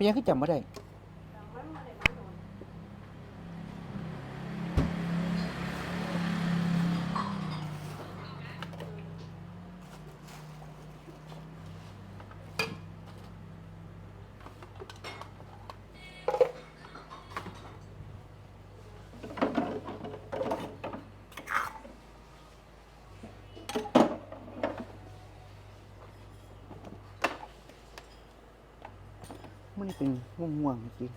เป็นยังคือจำบ่ได้ มันนี่เป็นง่วงๆจริง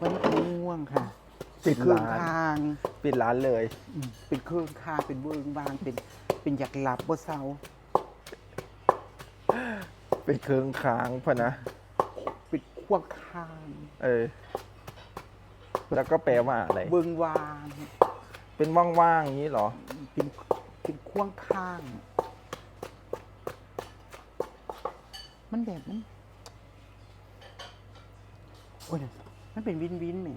มันนี่เป็นง่วงค่ะปิดเครื่องร้าน ทางปิดร้านเลย อืมเป็นเครื่องคางเป็นเบิงบางเป็นเป็นอยากหลับบ่เศร้าเป็นเครื่องค้างพะนะ เป็นควงคางเออ แล้วก็แปลว่าอะไร เบิงวางเป็นว่างๆอย่างนี้เหรอ เป็นเป็นควงข้าง มันแบบมัน โอ้ยมันเป็นวินวินแหม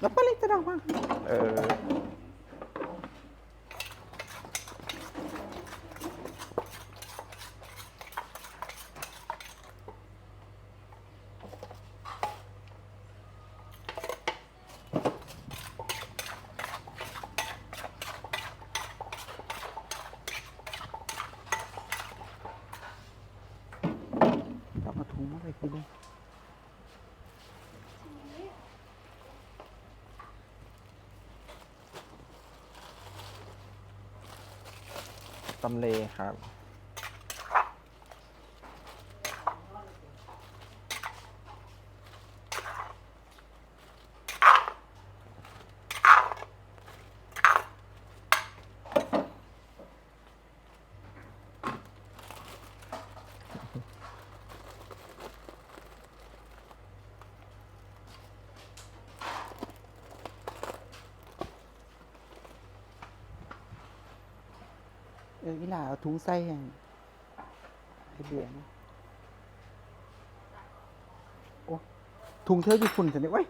แล้วปลิตจะดังมากเออ ต้องเอาถุงมาไปกินเลยตำเลครับ เอออีหล่าเอาถุงใส่ให้ไอเบียนะโอ้ถุงเธออยู่ฝุ่นสันนี่ไว้ย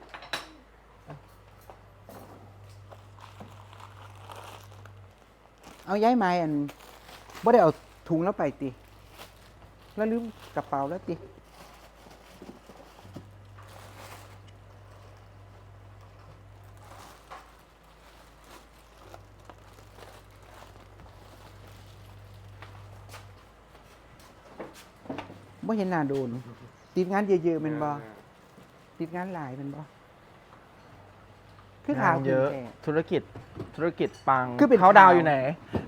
เอาย้ายไม้อันบ่ได้เอาถุงแล้วไปติ แล้วลืมกระเป๋าแล้วติ บ่เห็นหน้าโดน ติดงานเยอะๆแมันบ่ติดงานหลายแมันบ่คือขางานวเยอะแก่ธุรกิจ ธุรกิจปังคือเป็นเขาดาวข่าว อยู่ไหน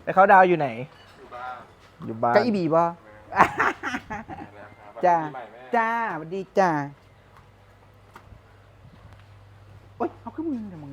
แต่เขาดาวอยู่ไหน อยู่บ้านกะอีบีบ่ จ้า จ้าสวัสดีจ้า โอ๊ยเอาขึ้นมือทำไม